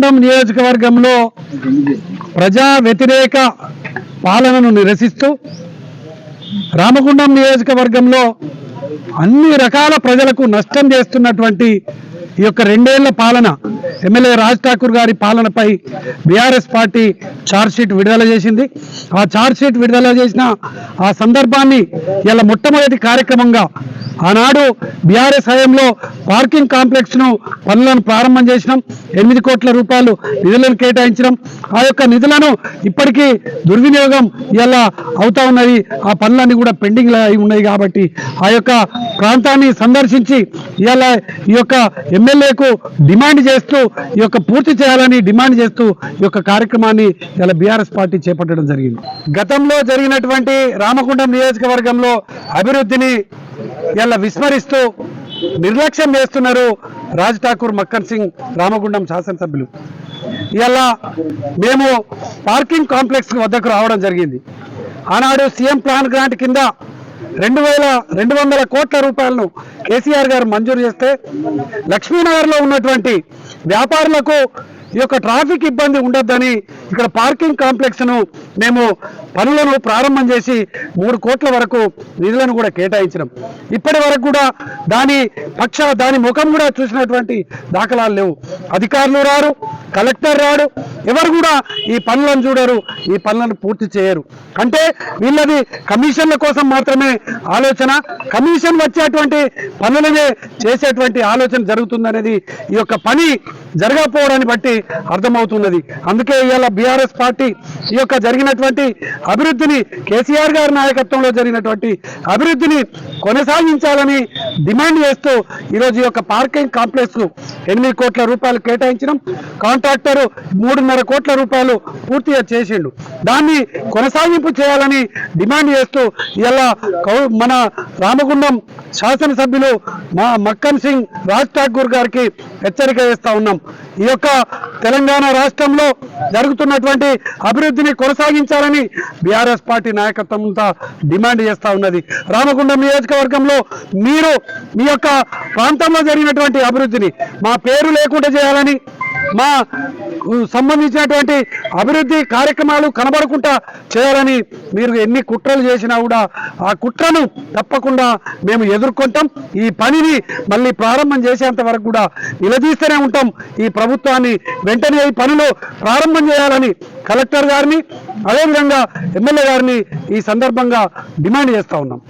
నల్గొండం నియోజకవర్గంలో ప్రజా వ్యతిరేక పాలనను నిరసిస్తూ రామగుండం నియోజకవర్గంలో అన్ని రకాల ప్రజలకు నష్టం చేస్తున్నటువంటి ఈ యొక్క రెండేళ్ళ పాలన ఎమ్మెల్యే రాజ్ ఠాకూర్ గారి పాలనపై బీఆర్ఎస్ పార్టీ ఛార్జ్షీట్ విడుదల చేసింది. ఆ ఛార్జ్షీట్ విడుదల చేసిన ఆ సందర్భాన్ని ఇలా మొట్టమొదటి కార్యక్రమంగా ఆనాడు బీఆర్ఎస్ హయాంలో పార్కింగ్ కాంప్లెక్స్ను పనులను ప్రారంభం చేసినాం. ఎనిమిది కోట్ల రూపాయలు నిధులను కేటాయించడం ఆ యొక్క నిధులను ఇప్పటికీ దుర్వినియోగం ఇలా అవుతా ఉన్నది. ఆ పనులన్నీ కూడా పెండింగ్ అయి ఉన్నాయి కాబట్టి ఆ యొక్క ప్రాంతాన్ని సందర్శించి ఇలా ఈ యొక్క ఎమ్మెల్యేకు డిమాండ్ చేస్తూ ఈ యొక్క పూర్తి చేయాలని డిమాండ్ చేస్తూ ఈ యొక్క కార్యక్రమాన్ని ఇలా బీఆర్ఎస్ పార్టీ చేపట్టడం జరిగింది. గతంలో జరిగినటువంటి రామకుండం నియోజకవర్గంలో అభివృద్ధిని ఇలా విస్మరిస్తూ నిర్లక్ష్యం చేస్తున్నారు రాజ్ ఠాకూర్ మక్కన్ సింగ్ రామగుండం శాసనసభ్యులు. ఇలా మేము పార్కింగ్ కాంప్లెక్స్ వద్దకు రావడం జరిగింది. ఆనాడు సీఎం ప్లాన్ గ్రాంట్ కింద రెండు వేల రెండు వందల కోట్ల రూపాయలను కేసీఆర్ గారు మంజూరు చేస్తే లక్ష్మీనగర్లో ఉన్నటువంటి వ్యాపారులకు ఈ యొక్క ట్రాఫిక్ ఇబ్బంది ఉండొద్దని ఇక్కడ పార్కింగ్ కాంప్లెక్స్ను మేము పనులను ప్రారంభం చేసి మూడు కోట్ల వరకు నిధులను కూడా కేటాయించినాం. ఇప్పటి వరకు కూడా దాని పక్ష దాని ముఖం కూడా చూసినటువంటి దాఖలాలు లేవు. అధికారులు రారు కలెక్టర్ రాడు ఎవరు కూడా ఈ పనులను చూడరు ఈ పనులను పూర్తి చేయరు. అంటే వీళ్ళది కమిషన్ల కోసం మాత్రమే ఆలోచన. కమిషన్ వచ్చేటువంటి పనులనే చేసేటువంటి ఆలోచన జరుగుతుందనేది ఈ యొక్క పని జరగకపోవడాన్ని బట్టి అర్థమవుతున్నది. అందుకే ఇవాళ బీఆర్ఎస్ పార్టీ ఈ యొక్క జరిగిన జరిగినటువంటి అభివృద్ధిని కేసీఆర్ గారి నాయకత్వంలో జరిగినటువంటి అభివృద్ధిని కొనసాగించాలని డిమాండ్ చేస్తూ ఈరోజు ఈ యొక్క పార్కింగ్ కాంప్లెక్స్ ఎనిమిది కోట్ల రూపాయలు కేటాయించడం. కాంట్రాక్టర్ మూడున్నర కోట్ల రూపాయలు పూర్తిగా చేసిండు. దాన్ని కొనసాగింపు చేయాలని డిమాండ్ చేస్తూ ఇలా కౌ- మన రామగుండం శాసనసభ్యులు మా మక్కన్ సింగ్ రాజ్ ఠాకూర్ గారికి హెచ్చరిక చేస్తా ఉన్నాం. ఈ యొక్క తెలంగాణ రాష్ట్రంలో జరుగుతున్నటువంటి అభివృద్ధిని కొనసాగించాలని బీఆర్ఎస్ పార్టీ నాయకత్వంతో డిమాండ్ చేస్తా ఉన్నది. రామగుండం నియోజకవర్గంలో మీరు మీ యొక్క ప్రాంతంలో జరిగినటువంటి అభివృద్ధిని మా పేరు లేకుండా చేయాలని మా సంబంధించినటువంటి అభివృద్ధి కార్యక్రమాలు కనబడకుండా చేయాలని మీరు ఎన్ని కుట్రలు చేసినా కూడా ఆ కుట్రను తప్పకుండా మేము ఎదుర్కొంటాం. ఈ పనిని మళ్ళీ ప్రారంభం చేసేంత వరకు కూడా నిలదీస్తూనే ఉంటాం. ఈ ప్రభుత్వాన్ని వెంటనే ఈ పనులు ప్రారంభం చేయాలని కలెక్టర్ గారిని అదేవిధంగా ఎమ్మెల్యే గారిని ఈ సందర్భంగా డిమాండ్ చేస్తూ ఉన్నాం.